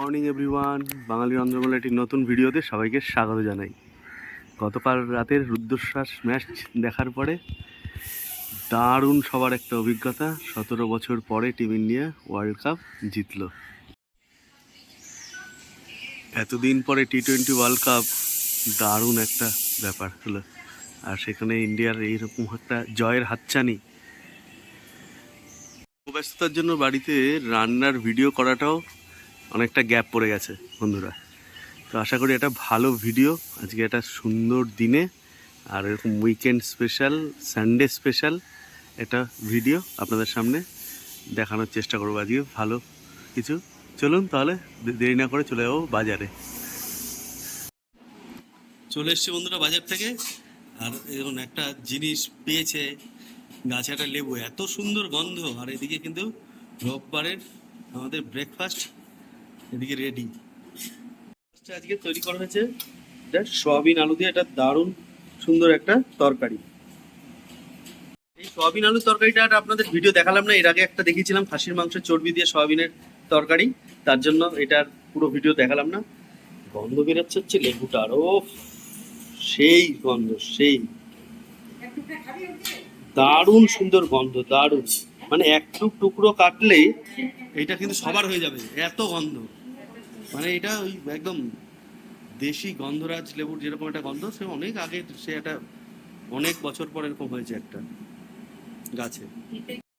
Morning, everyone. বাঙালি রন্ধ্রমালা একটি নতুন ভিডিওতে সবাইকে স্বাগত জানাই। গতকাল রাতের রুদ্রশ্বাস ম্যাচ দেখার পরে দারুণ সবার একটা অভিজ্ঞতা। সতেরো বছর পরে টিম ইন্ডিয়া ওয়ার্ল্ড কাপ জিতলো। এতদিন পরে টি টোয়েন্টি ওয়ার্ল্ড কাপ দারুণ একটা ব্যাপার হলো। আর সেখানে ইন্ডিয়ার এইরকম একটা জয়ের হাতছানি। ব্যস্ততার জন্য বাড়িতে রান্নার ভিডিও করাটাও অনেকটা গ্যাপ পড়ে গেছে, বন্ধুরা। তো আশা করি এটা ভালো ভিডিও। আজকে একটা সুন্দর দিনে, আর এরকম উইকেন্ড স্পেশাল সানডে স্পেশাল একটা ভিডিও আপনাদের সামনে দেখানোর চেষ্টা করব আজকে, ভালো কিছু। চলুন তাহলে দেরি না করে চলে যাব বাজারে। চলে এসছি বন্ধুরা বাজার থেকে। আর এরকম একটা জিনিস পেয়েছে, গাছে একটা লেবু, এত সুন্দর গন্ধ। আর এদিকে কিন্তু রোববারের আমাদের ব্রেকফাস্ট এদিকে রেডি আজকে তৈরি করা হয়েছে এটা সয়াবিন আলু দিয়ে একটা দারুণ সুন্দর একটা তরকারি। এই সয়াবিন আলুর তরকারিটা আপনাদের ভিডিও দেখালাম না, এর আগে একটা দেখিয়েছিলাম, খাসির মাংসের চর্বি দিয়ে সয়াবিনের তরকারি, তার জন্য এটার পুরো ভিডিও দেখালাম না। গন্ধ বেরোচ্ছে হচ্ছে লেবুটার ও সেই গন্ধ, সেই। দারুণ সুন্দর গন্ধ, দারুণ। মানে এক টুক টুকরো কাটলেই এটা কিন্তু সবার হয়ে যাবে, এত গন্ধ। মানে এটা ওই একদম দেশি গন্ধরাজ লেবুর যেরকম একটা গন্ধ, সে অনেক আগে সে একটা অনেক বছর পর এরকম হয়েছে একটা গাছে।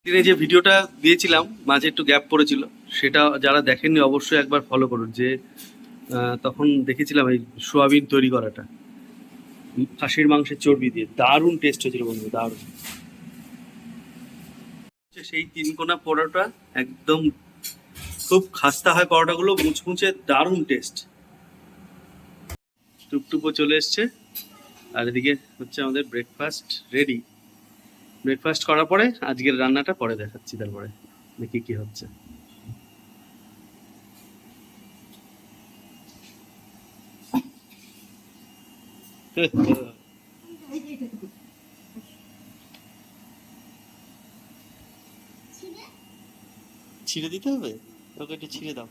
দিনে যে ভিডিওটা দিয়েছিলাম, মাঝে একটু গ্যাপ পড়েছিল, সেটা যারা দেখেননি অবশ্যই একবার ফলো করুন, যে তখন দেখেছিলাম এই সোয়াবিন তৈরি করাটা। খাসির মাংসের চর্বি দিয়ে। দারুণ টেস্ট হয়েছিল বন্ধু, দারুণ। সেই তিন কোনা পরোটা একদম খুব খাস্তা হয় পরোটাগুলো, মুচমুচে দারুণ টেস্ট টুপটুপো চলে এসছে। আর এদিকে হচ্ছে আমাদের ব্রেকফাস্ট রেডি ব্রেকফাস্ট করার পরে আজকের রান্নাটা পরে দেখাচ্ছি তারপরে, দেখি কি হচ্ছে। ছিঁড়ে দিতে হবে? ওকে একটু ছিঁড়ে দাও।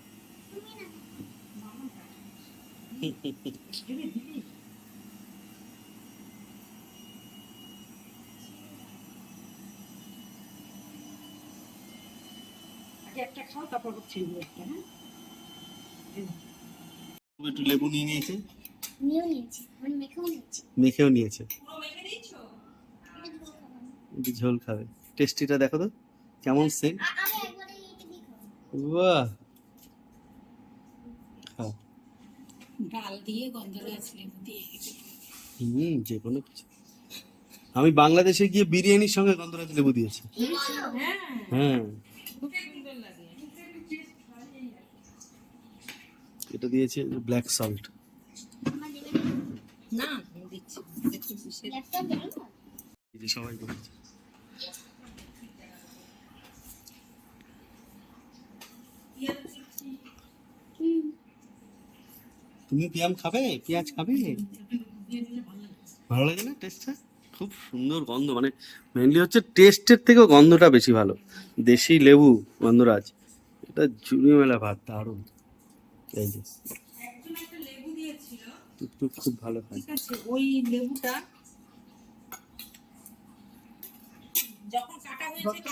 একটা খাও তারপর ছিলবে একটা হ্যাঁ? একটু লেবু নিয়ে নিয়েছে। মানে মেখেও নিয়েছে। ঝোল খাব। ঝোল টেস্টিটা দেখো তো কেমন সেন্ট আ- আমি একবারে এটা দিয়ে খাব বাহ। খাও। ডাল দিয়ে গন্ধরাজ লেবু দিয়ে। হুম যে কোনো কিছু। আমি বাংলাদেশে গিয়ে বিরিয়ানির সঙ্গে গন্ধরাজ লেবু দিয়েছি। হ্যাঁ। হ্যাঁ এটা দিয়েছে ব্ল্যাক সল্ট। না সবাই করেছে তুমি পিয়াম খাবে? পেঁয়াজ খাবে? ভালো লাগে না টেস্টটা খুব সুন্দর গন্ধ মানে মেনলি হচ্ছে টেস্টের থেকেও গন্ধটা বেশি ভালো। দেশি লেবু গন্ধরাজ এটা জুড়ি মেলা ভাত দারুণ। এই যে। একজন একটা লেবু দিয়েছিল। টুকটুক খুব ভালো খায় ওই লেবুটা যখন কাটা হয়েছে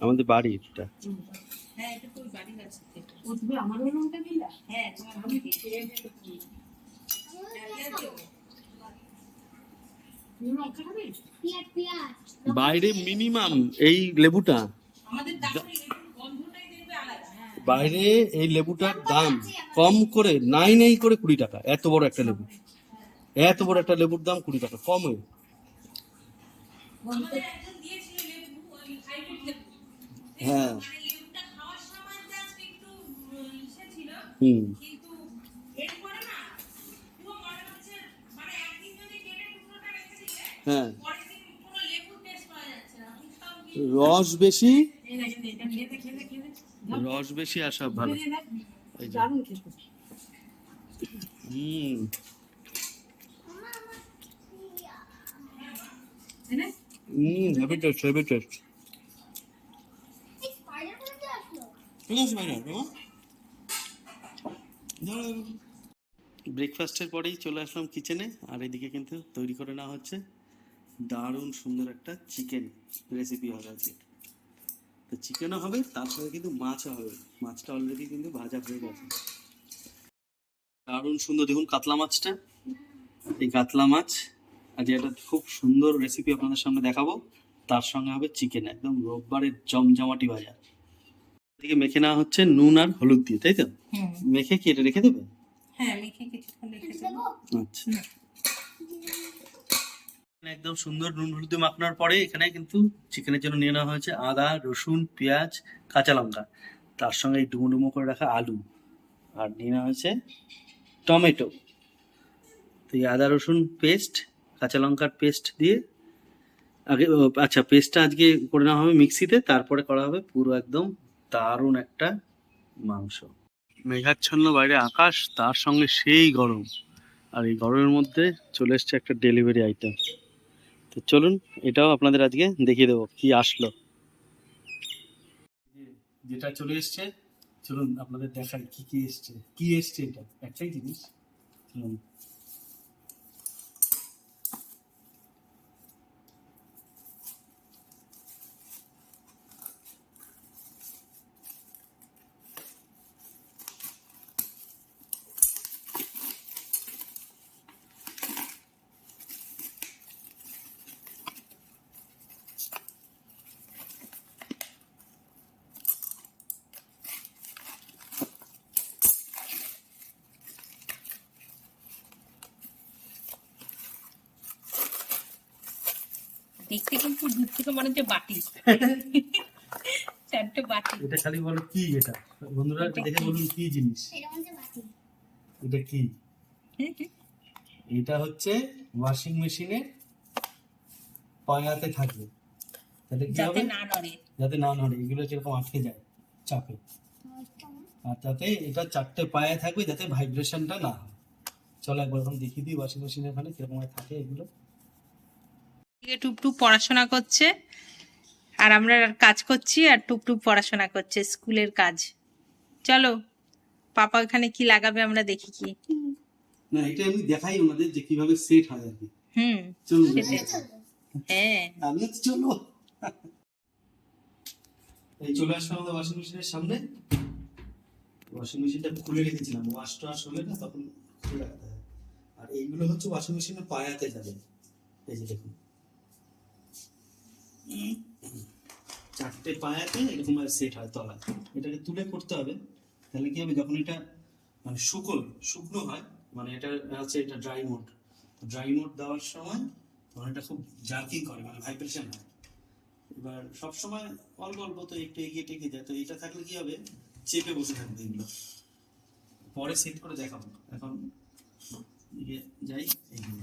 আমাদের বাড়ি এটা। হ্যাঁ এটা তো ওই আছে। আমার লঙ্কা দিলা? হ্যাঁ বাইরে মিনিমাম এই লেবুটা। হ্যাঁ। বাইরে এই লেবুটার দাম কম করে নাই নাই করে কুড়ি টাকা। এত বড় একটা লেবু। এত বড় একটা লেবুর দাম কুড়ি টাকা। কমে আমাদের হুম। পুরো মনে হচ্ছে মানে হ্যাঁ। পরের দিন পুরো লেবুর টেস্ট পাওয়া যাচ্ছে না। সব রস বেশি। রস বেশি আর সব ভালো হুম তাই না? Hmm heavy taste heavy taste ব্রেকফাস্টের পরেই চলে আসলাম কিচেনে আর এদিকে কিন্তু তৈরি করে নেওয়া হচ্ছে দারুণ সুন্দর একটা চিকেন রেসিপি হবে আজকে। তো চিকেনও হবে তার সাথে কিন্তু মাছও হবে। মাছটা অলরেডি কিন্তু ভাজা হয়ে গেছে। দারুণ সুন্দর দেখুন কাতলা মাছটা। এই কাতলা মাছ আজ একটা খুব সুন্দর রেসিপি আপনাদের সামনে দেখাবো। তার সঙ্গে হবে চিকেন একদম রোববারের জমজমাটি ভাজা। এদিকে মেখে নেওয়া হচ্ছে নুন আর হলুদ দিয়ে তাই তো? মেখে কি এটা রেখে দেবে হ্যাঁ মেখে কিছুক্ষণ রেখে দেবো। আচ্ছা। একদম সুন্দর নুন হলুদ মাখানোর পরে এখানে কিন্তু চিকেনের জন্য নিয়ে নেওয়া হয়েছে আদা রসুন পেঁয়াজ কাঁচা লঙ্কা। তার সঙ্গে ডুমো ডুমো করে রাখা আলু। আর নিয়ে নেওয়া হয়েছে টমেটো। তো এই আদা রসুন পেস্ট কাঁচা লঙ্কার পেস্ট দিয়ে আগে ও, আচ্ছা পেস্টটা আজকে করে নেওয়া হবে মিক্সিতে তারপরে করা হবে পুরো একদম দারুণ একটা মাংস। মেঘাচ্ছন্ন বাইরে আকাশ তার সঙ্গে সেই গরম। আর এই গরমের মধ্যে চলে এসছে একটা ডেলিভারি আইটেম তো চলুন এটাও আপনাদের আজকে দেখিয়ে দেবো কি আসলো। যেটা চলে এসছে চলুন আপনাদের দেখাই কি কি এসছে। কি এসছে এটা? একটাই জিনিস। চলুন। দেখতে কিন্তু দূর থেকে মনে হচ্ছে বাটি চারটে বাটি এটা খালি বলো কি এটা? বন্ধুরা দেখে বলুন কি জিনিস? এটা মধ্যে বাটি এটা কি? এটা হচ্ছে ওয়াশিং মেশিনে পায়াতে থাকবে। তাহলে কি যাতে হবে? না নড়ে। যাতে না নড়ে। এগুলো যেরকম আটকে যায় চাপে। আর তাতে এটা চারটে পায়ে থাকবে যাতে ভাইব্রেশনটা না হয়। চলো একবার এখন দেখিয়ে দিই ওয়াশিং মেশিনের ওখানে কীরকম থাকে এগুলো। এদিকে টুকটুক পড়াশোনা করছে। আর আমরা কাজ করছি আর টুকটুক পড়াশোনা করছে স্কুলের কাজ। চলো পাপা এখানে কি লাগাবে আমরা দেখি কি। না এটা এমনি দেখাই ওনাদের যে কীভাবে সেট হয় আর কি। হুম সেটাই। হ্যাঁ। আমি চলো। এই চলে আসলাম আমাদের ওয়াশিং মেশিনের সামনে। ওয়াশিং মেশিনটা খুলে রেখেছিলাম। ওয়াশ টোয়াশ হলে না তখন খুলে রাখতে হয়। আর এইগুলো হচ্ছে ওয়াশিং মেশিনের পায়াতে যাবে। এই যে দেখুন। চারটে পায়াতে এরকম আর সেট হয় তলায় এটাকে তুলে করতে হবে। তাহলে কি হবে? যখন এটা মানে শুকল শুকনো হয় মানে এটা হচ্ছে এটা ড্রাই মোড ড্রাই মোড দেওয়ার সময় তখন এটা খুব জার্কিং করে মানে ভাইব্রেশন হয়। এবার সবসময় অল্প অল্প তো একটু এগিয়ে টেগে যায় তো এটা থাকলে কি হবে? চেপে বসে থাকবে এগুলো। পরে সেট করে দেখাবো। এখন যাই, এগিয়ে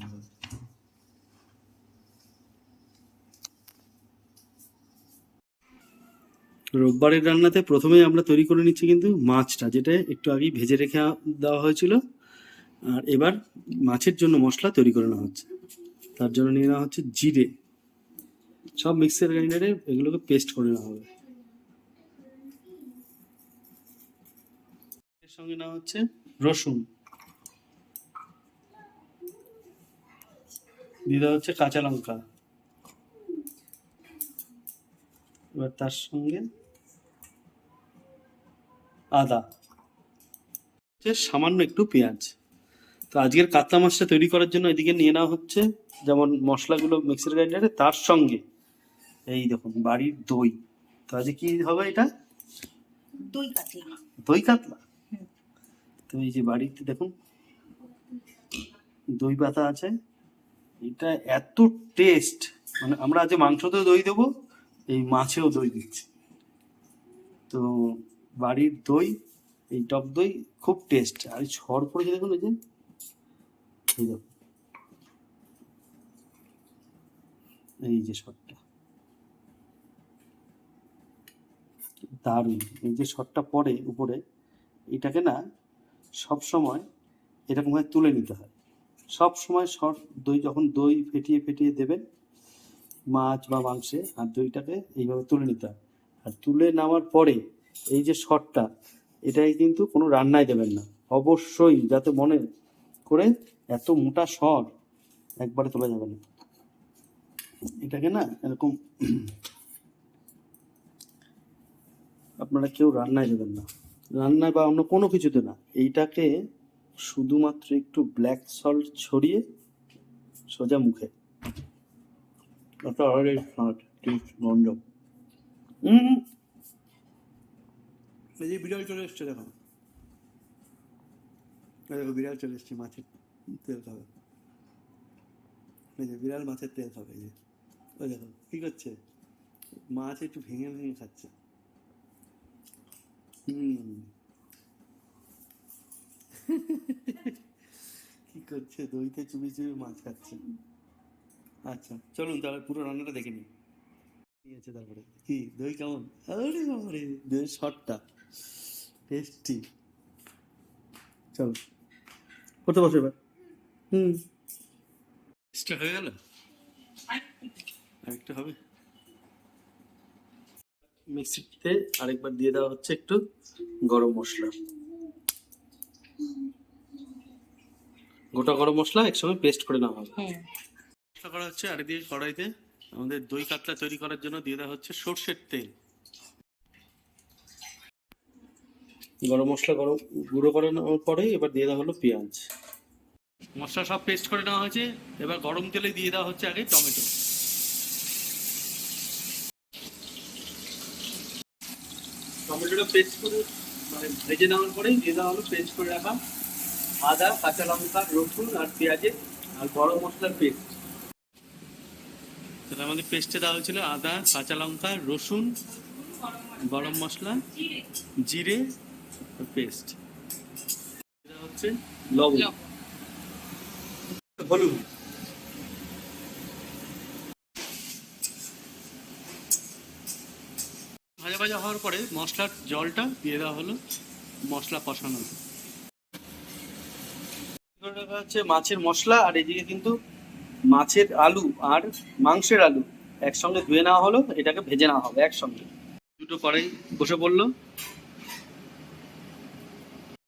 রোববারের রান্নাতে প্রথমেই আমরা তৈরি করে নিচ্ছি কিন্তু মাছটা, যেটা একটু আগেই ভেজে রেখে দেওয়া হয়েছিল। আর এবার মাছের জন্য মশলা তৈরি করে নেওয়া হচ্ছে। তার জন্য নিয়ে নেওয়া হচ্ছে জিরে। সব মিক্সার গ্রাইন্ডারে এগুলোকে পেস্ট করে নেওয়া হবে। এর সঙ্গে নেওয়া হচ্ছে রসুন। দিয়ে দেওয়া হচ্ছে কাঁচা লঙ্কা। এবার তার সঙ্গে আদা। হচ্ছে সামান্য একটু পেঁয়াজ। তো আজকের কাতলা মাছটা তৈরি করার জন্য এদিকে নিয়ে নেওয়া হচ্ছে যেমন মশলাগুলো মিক্সার গ্রাইন্ডারে তার সঙ্গে এই দেখুন বাড়ির দই। তো আজকে কি হবে এটা? দই কাতলা। দই কাতলা? তো এই যে বাড়িতে দেখুন দই পাতা আছে। এটা এত টেস্ট মানে আমরা আজ মাংসতেও দই দেবো এই মাছেও দই দিচ্ছি। তো বাড়ির দই, এই টক দই খুব টেস্ট আর এই ছড় পড়েছে দেখুন এই যে। এই এই যে শটটা। দারুণ। এই যে শটটা পড়ে উপরে, এটাকে না সব সময় এরকম ভাবে তুলে নিতে হয়। সব সময় শর্ট দই যখন দই ফেটিয়ে ফেটিয়ে দেবেন, মাছ বা মাংসে, আর দইটাকে এইভাবে তুলে নিতে হয়। আর তুলে নেওয়ার পরে এই যে শটটা এটাই কিন্তু কোনো রান্নায় দেবেন না। অবশ্যই যাতে মনে করে এত মোটা শর একবারে তোলা যাবে না। এটাকে না এরকম আপনারা কেউ রান্নায় দেবেন না। রান্নায় বা অন্য কোনো কিছুতে না। এইটাকে শুধুমাত্র একটু ব্ল্যাক সল্ট ছড়িয়ে সোজা মুখে। ওটা অলরেডি স্মার্ট গন্ধ হুম এই যে বিড়াল চলে এসছে দেখো। দেখো বিড়াল চলে এসছে মাছের তেল খাবে। এই যে বিড়াল মাছের তেল খাবে এই যে। ওই দেখো কী করছে? মাছ একটু ভেঙে ভেঙে খাচ্ছে। হুম। কি করছে? দইতে চুবি চুবি মাছ খাচ্ছে। আচ্ছা চলুন তাহলে পুরো রান্নাটা দেখে নিই। নিয়েছে তারপরে। কি? দই কেমন? আরে বাবারে দই শটটা। টেস্টি চলো করতে বসো এবার। হুম। এক্সট্রা হয়ে গেল? আরেকটা হবে? মিক্সিতে আরেকবার দিয়ে দেওয়া হচ্ছে একটু গরম মশলা। গোটা গরম মশলা একসঙ্গে পেস্ট করে নেওয়া হবে। হুম মশলা করা হচ্ছে আর এদিকে কড়াইতে। আমাদের দই কাতলা তৈরি করার জন্য দিয়ে দেওয়া হচ্ছে সর্ষের তেল। গরম মশলা গরম গুঁড়ো করে নেওয়ার পরে এবার দিয়ে দেওয়া হলো পেঁয়াজ। মশলা সব পেস্ট করে নেওয়া হয়েছে। এবার গরম তেলে দিয়ে দেওয়া হচ্ছে আগে টমেটো। টমেটোটা পেস্ট করে মানে ভেজে নেওয়ার পরে দিয়ে দেওয়া হলো পেস্ট করে রাখা আদা কাঁচা লঙ্কা রসুন আর পেঁয়াজের আর গরম মশলার পেস্ট। তাহলে আমাদের পেস্টে দেওয়া হয়েছিল আদা কাঁচা লঙ্কা রসুন গরম মশলা জিরে পেস্ট। এটা হচ্ছে লবণ। হলুদ। ভাজা ভাজা হওয়ার পরে মশলার জলটা দিয়ে দেওয়া হলো মশলা কষানো। হচ্ছে মাছের মশলা আর এদিকে কিন্তু মাছের আলু আর মাংসের আলু একসঙ্গে ধুয়ে নেওয়া হলো। এটাকে ভেজে নেওয়া হবে একসঙ্গে। দুটো কড়াই বসে পড়ল।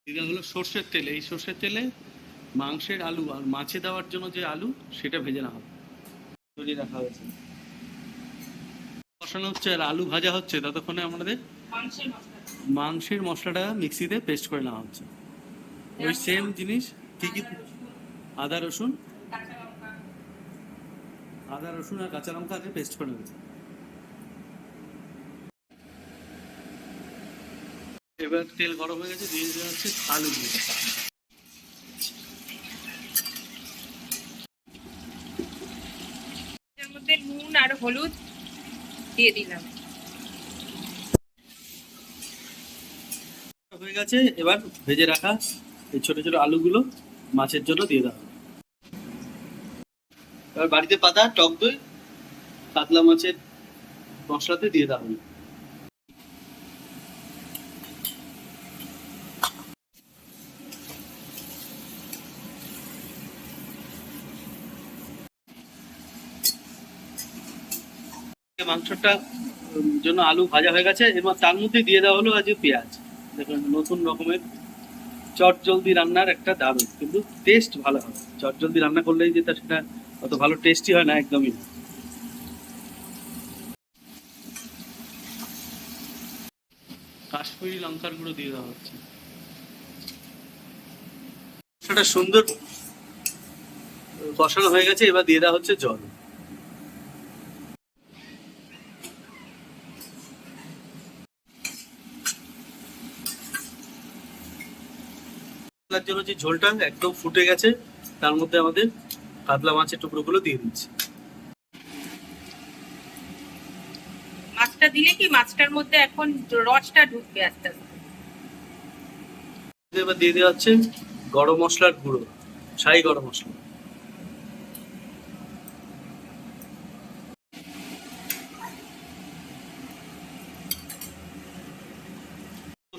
এটা হলো সর্ষের তেল। এই সর্ষের তেলে মাংসের আলু আর মাছে দেওয়ার জন্য যে আলু সেটা ভেজে নেওয়া হবে। তৈরি রাখা হয়েছে। কষানো হচ্ছে আর আলু ভাজা হচ্ছে ততক্ষণে আমাদের মাংসের মশলাটা মিক্সিতে পেস্ট করে নেওয়া হচ্ছে। ওই সেম জিনিস কি কি? আদা রসুন। কাঁচা লঙ্কা। আদা রসুন আর কাঁচা লঙ্কা পেস্ট করে নেবে। এবার তেল গরম হয়ে গেছে দিয়ে দেওয়া হচ্ছে আলু দিয়ে। মধ্যে নুন আর হলুদ দিয়ে দিলাম। হয়ে গেছে এবার ভেজে রাখা এই ছোট ছোট আলুগুলো মাছের জন্য দিয়ে দেওয়া হবে। এবার বাড়িতে পাতা টক দই কাতলা মাছের মশলাতে দিয়ে দেওয়া হলো মাংসটা জন্য আলু ভাজা হয়ে গেছে। এবার তার মধ্যে দিয়ে দেওয়া হলো আজকে পেঁয়াজ। দেখুন, নতুন রকমের চট জলদি রান্নার একটা দারুণ, কিন্তু টেস্ট ভালো হবে। চট জলদি রান্না করলেই যেটা সেটা অত ভালো টেস্টি হয় না, একদমই না। কাশ্মীরি লঙ্কার গুঁড়ো দিয়ে দেওয়া হচ্ছে। সেটা সুন্দর কষানো হয়ে গেছে, এবার দিয়ে দেওয়া হচ্ছে জল। জন্য যে ঝোলটা একদম ফুটে গেছে তার মধ্যে আমাদের কাতলা মাছের টুকরোগুলো দিয়ে দিচ্ছি। মাছটা দিলে কি মাছটার মধ্যে এখন রসটা ঢুকবে আস্তে আস্তে? এবার দিয়ে দেওয়া হচ্ছে গরম মশলার গুঁড়ো ছাই গরম মশলা।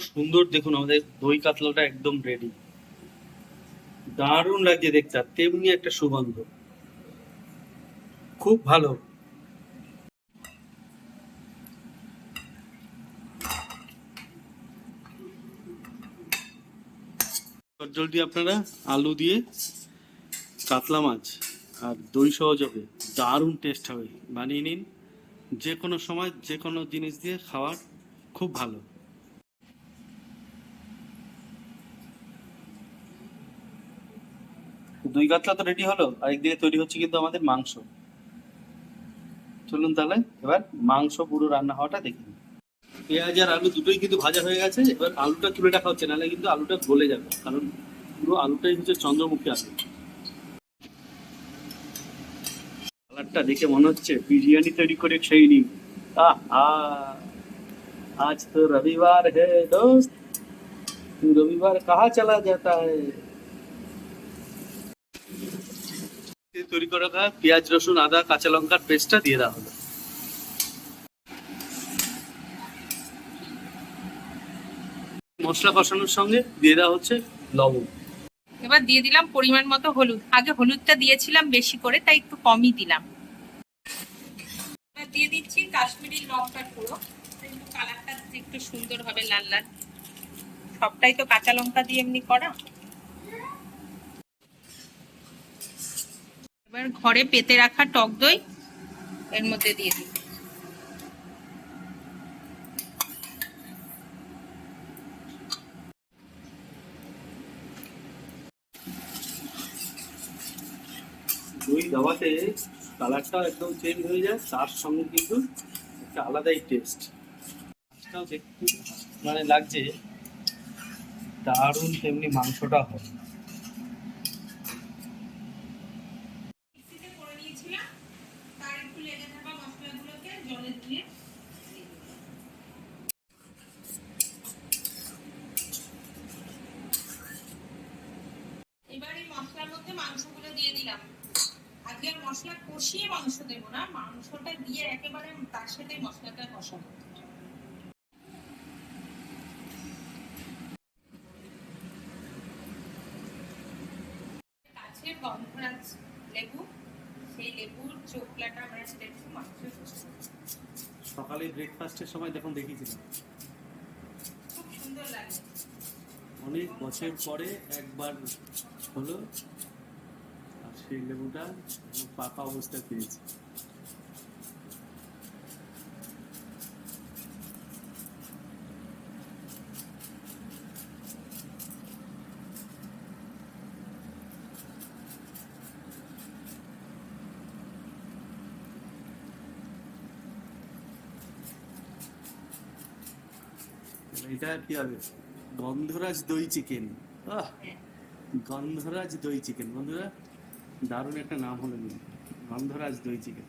সুন্দর দেখুন আমাদের দই কাতলাটা একদম রেডি দারুণ লাগছে দেখতে তেমনি একটা সুগন্ধ। খুব ভালো। চটজলটি আপনারা আলু দিয়ে কাতলা মাছ আর দই সহজ হবে, দারুণ টেস্ট হবে। বানিয়ে নিন যে কোনো সময় যে কোনো জিনিস দিয়ে খাওয়ার খুব ভালো। দুই কাতলা তো রেডি হলো আর একদিকে তৈরি হচ্ছে কিন্তু আমাদের মাংস। চলুন তাহলে, এবার মাংস পুরো রান্না হওয়াটা দেখি পেঁয়াজ আর আলু দুটোই কিন্তু ভাজা হয়ে গেছে, এবার আলুটা তুলে রাখা হচ্ছে, নাহলে কিন্তু আলুটা গলে যাবে, কারণ পুরো আলুটাই হচ্ছে চন্দ্রমুখী আলু। কালারটা দেখে মনে হচ্ছে বিরিয়ানি তৈরি করে খেয়ে নি আজ তো রবিবার হে দোস্ত, রবিবার কাহা চলা যাতা হ্যাঁ তৈরি করে রাখা পেঁয়াজ, রসুন, আদা, কাঁচা লঙ্কার পেস্টটা দিয়ে দেওয়া হলো মশলা কষানোর সঙ্গে দিয়ে দেওয়া হচ্ছে লবণ। এবার দিয়ে দিলাম পরিমাণ মতো হলুদ। আগে হলুদটা দিয়েছিলাম বেশি করে, তাই একটু কমই দিলাম। দিয়ে দিচ্ছি কাশ্মীরি লঙ্কার একটু কালারটা একটু সুন্দর হবে লাল লাল। সবটাই তো কাঁচা লঙ্কা দিয়ে এমনি করা। এবার ঘরে পেতে রাখা টক দই এর মধ্যে দিয়ে দিই। দই দেওয়াতে কালারটাও একদম চেঞ্জ হয়ে যায়, তার সঙ্গে কিন্তু একটা আলাদাই টেস্ট দেখতে মানে লাগছে দারুণ তেমনি মাংসটা হয় মিক্সিতে করে নিয়েছিলাম তার একটু লেগে থাকা মশলাগুলোকে জলে ধুয়ে দিয়ে দিলাম। এবার এই মশলার মধ্যে মাংসগুলো দিয়ে দিলাম। আজকে আর মশলা কষিয়ে মাংস দেবো না মাংসটা দিয়ে একেবারে তার সাথে মশলাটা কষাবো। কাছের গন্ধরাজ লেবু সেই লেবুর চোখলাটা আমরা সেটা একটু মাংসে। সকালে ব্রেকফাস্টের সময় যখন দেখিয়েছিলাম। খুব সুন্দর লাগে। অনেক বছর পরে একবার হলো আর সেই লেবুটা পাকা অবস্থায় পেয়েছি। এটা কি হবে? গন্ধরাজ দই চিকেন আহ! গন্ধরাজ দই চিকেন। বন্ধুরা, দারুণ একটা নাম হলো গন্ধরাজ দই চিকেন।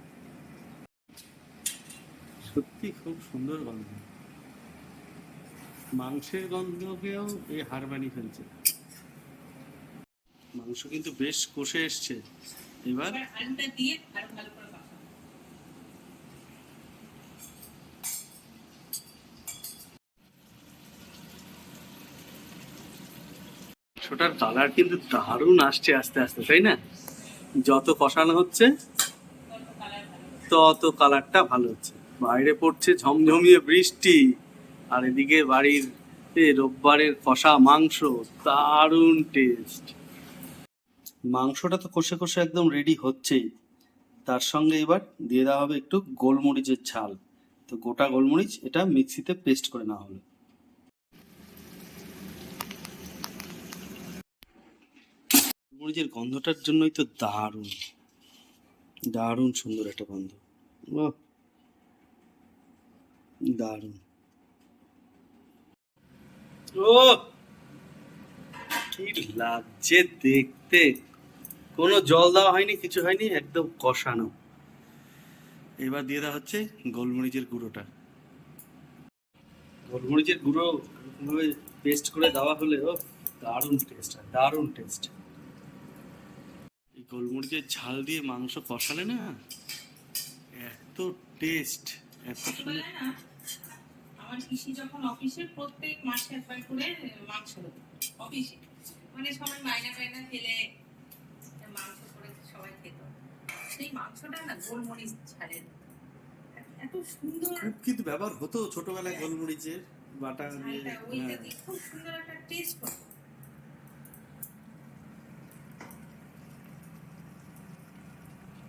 সত্যি খুব সুন্দর গন্ধ। মাংসের গন্ধকেও এই হার বানিয়ে ফেলছে। মাংস কিন্তু বেশ কষে এসছে। এবার দিয়ে ভালো করে কষাবো কালার কিন্তু দারুণ আসছে আস্তে আস্তে, তাই না? যত কষানো হচ্ছে, তত কালারটা ভালো হচ্ছে। বাইরে পড়ছে ঝমঝমিয়ে বৃষ্টি, আর এদিকে বাড়ির রোববারের কষা মাংস, দারুণ টেস্ট মাংসটা তো কষে কষে একদম রেডি হচ্ছেই। তার সঙ্গে এবার দিয়ে দেওয়া হবে একটু গোলমরিচের ঝাল। তো গোটা গোলমরিচ এটা মিক্সিতে পেস্ট করে নেওয়া হলো। গোলমরিচের গন্ধটার জন্যই তো দারুণ। দারুণ সুন্দর একটা গন্ধ। দারুণ। ও! কি লাগছে দেখতে। কোনো জল দেওয়া হয়নি, কিছু হয়নি, একদম কষানো। এবার দিয়ে দেওয়া হচ্ছে গোলমরিচের গুঁড়োটা। গোলমরিচের গুঁড়ো পেস্ট করে দেওয়া হলে ও দারুণ টেস্ট দারুণ টেস্ট গোলমরিচের ঝাল দিয়ে মাংস কষালে না এত টেস্ট এত সুন্দর। আমার পিসি যখন অফিসে প্রত্যেক মাসে একবার করে মাংস হতো অফিসে। মানে সবাই মাইনা টাইনা ফেলে মাংস করে সবাই খেত। সেই মাংসটা না গোলমরিচ ঝালের এত সুন্দর। কিন্তু ব্যবহার হতো ছোটবেলায় গোলমরিচের বাটা হ্যাঁ। দিয়ে খুব সুন্দর একটা টেস্ট হতো।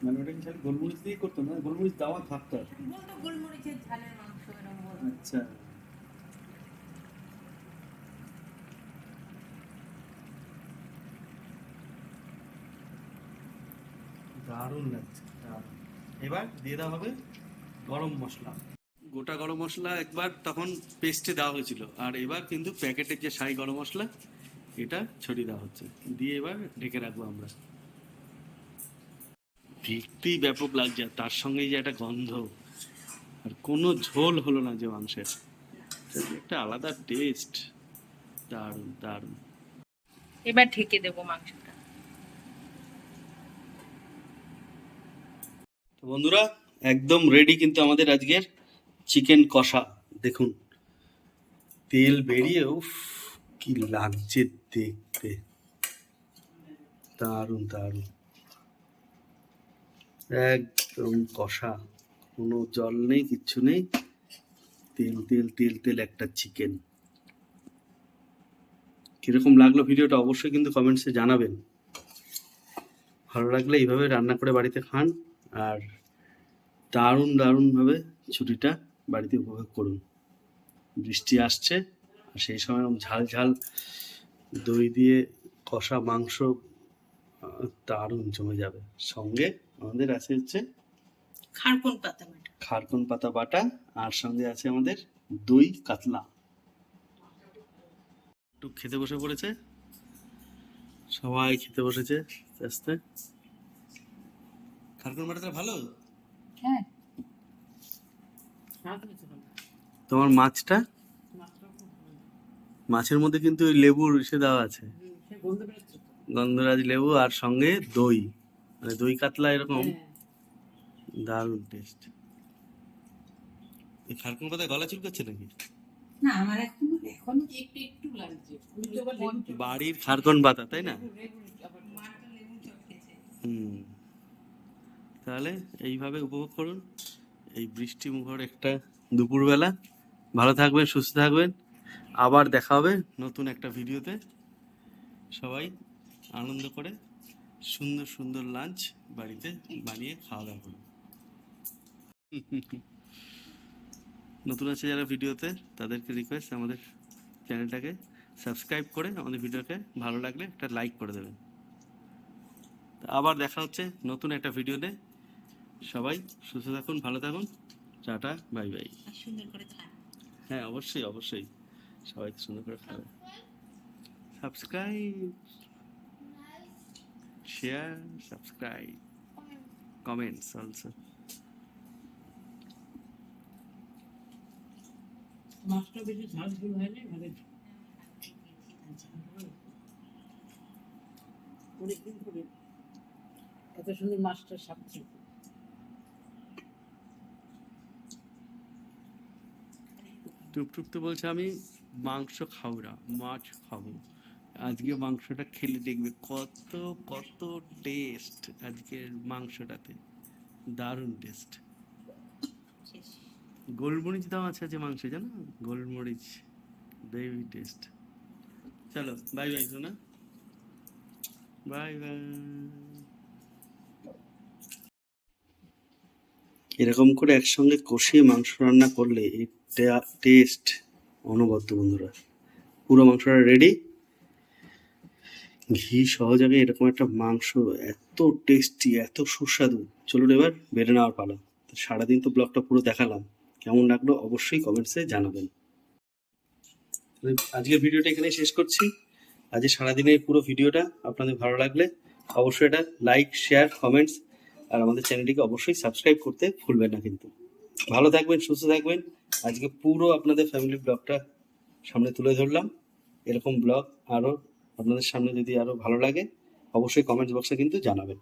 মানে ওটা কি খালি গোলমরিচ দিয়ে করতো না? গোলমরিচ দেওয়া থাকতো আর বলতো গোলমরিচের ঝালের মাংস এরকম আচ্ছা। দারুণ লাগছে দারুণ। এবার দিয়ে দেওয়া হবে গরম মশলা। গোটা গরম মশলা একবার তখন পেস্টে দেওয়া হয়েছিল। আর এবার কিন্তু প্যাকেটের যে সাই গরম মশলা এটা ছড়িয়ে দেওয়া হচ্ছে। দিয়ে এবার ঢেকে রাখব আমরা। দেখতেই ব্যাপক লাগছে আর তার সঙ্গে যে একটা গন্ধ আর কোনো ঝোল হলো না যে মাংসের একটা আলাদা টেস্ট দারুণ দারুণ। এবার ঢেকে দেবো মাংসটা। তো বন্ধুরা একদম রেডি কিন্তু আমাদের আজকের চিকেন কষা। দেখুন তেল বেরিয়ে উফ কি লাগছে দেখতে। দারুণ দারুণ। একদম কষা। কোনো জল নেই, কিচ্ছু নেই। তেল তেল তেল তেল একটা চিকেন কীরকম লাগল ভিডিওটা অবশ্যই কিন্তু কমেন্টসে জানাবেন। ভালো লাগলে এইভাবে রান্না করে বাড়িতে খান আর দারুণ, দারুণভাবে ছুটিটা বাড়িতে উপভোগ করুন। বৃষ্টি আসছে আর সেই সময় ঝাল ঝাল দই দিয়ে কষা মাংস দারুণ জমে যাবে। সঙ্গে আমাদের আছে হচ্ছে খারকন পাতা বাটা। খারকন পাতা বাটা আর সঙ্গে আছে আমাদের দই কাতলা। একটু খেতে বসে পড়েছে? সবাই খেতে বসেছে আস্তে। আস্তে খারকন বাটাটা ভালো? হ্যাঁ। তোমার মাছটা? মাছের মধ্যে কিন্তু ওই লেবুর ইসে দেওয়া আছে। গন্ধরাজ লেবু আর সঙ্গে দই। মানে দই কাতলা এরকম দারুণ টেস্ট এই খারকুন পাতা গলা চুলকাচ্ছে নাকি? না আমার এখন এখন একটু একটু লাগছে। আমি তো আবার বাড়ির খারকন পাতা তাই না? হুম। তাহলে এইভাবে উপভোগ করুন। এই বৃষ্টি মুখর একটা দুপুরবেলা। ভালো থাকবেন সুস্থ থাকবেন। আবার দেখা হবে নতুন একটা ভিডিওতে। সবাই আনন্দ করে সুন্দর সুন্দর লাঞ্চ বাড়িতে বানিয়ে খাওয়া দাওয়া করুন নতুন আছে যারা ভিডিওতে তাদেরকে রিকোয়েস্ট আমাদের চ্যানেলটাকে সাবস্ক্রাইব করে আমাদের ভিডিওকে ভালো লাগলে একটা লাইক করে দেবেন। তা আবার দেখা হচ্ছে নতুন একটা ভিডিওতে। সবাই সুস্থ থাকুন ভালো থাকুন। টাটা বাই বাই সুন্দর করে খান। হ্যাঁ অবশ্যই অবশ্যই। সবাই সুন্দর করে খাবে। সাবস্ক্রাইব মাছটা বেশি ঝাল ঝুল হয়নি মানে অনেকদিন পরে এত সুন্দর মাছটা সাপছে টুকটুক তো বলছে আমি মাংস খাব না মাছ খাব। আজকে মাংসটা খেলে দেখবে কত কত টেস্ট আজকের মাংসটাতে। দারুণ টেস্ট গোলমরিচ দাম আছে যে মাংস, জানো? গোলমরিচ, দেবি টেস্ট চলো বাই বাই সোনা। বাই বাই এরকম করে একসঙ্গে কষিয়ে মাংস রান্না করলে টেস্ট অনবদ্য বন্ধুরা। পুরো মাংসটা রেডি ঘি সহযোগে এরকম একটা মাংস, এত টেস্টি এত সুস্বাদু। চলুন এবার বেড়ে নেওয়ার পালা। সারাদিন তো ব্লগটা পুরো দেখালাম। কেমন লাগল অবশ্যই কমেন্টসে জানাবেন। আজকের ভিডিওটা এখানে শেষ করছি। আজকে সারাদিনের পুরো ভিডিওটা আপনাদের ভালো লাগলে অবশ্যই এটা লাইক শেয়ার কমেন্টস আর আমাদের চ্যানেলটিকে অবশ্যই সাবস্ক্রাইব করতে ভুলবেন না কিন্তু। ভালো থাকবেন, সুস্থ থাকবেন। আজকে পুরো আপনাদের ফ্যামিলি ব্লগটা সামনে তুলে ধরলাম। এরকম ব্লগ আরও আপনাদের সামনে যদি আরও ভালো লাগে অবশ্যই কমেন্টস বক্সে কিন্তু জানাবেন।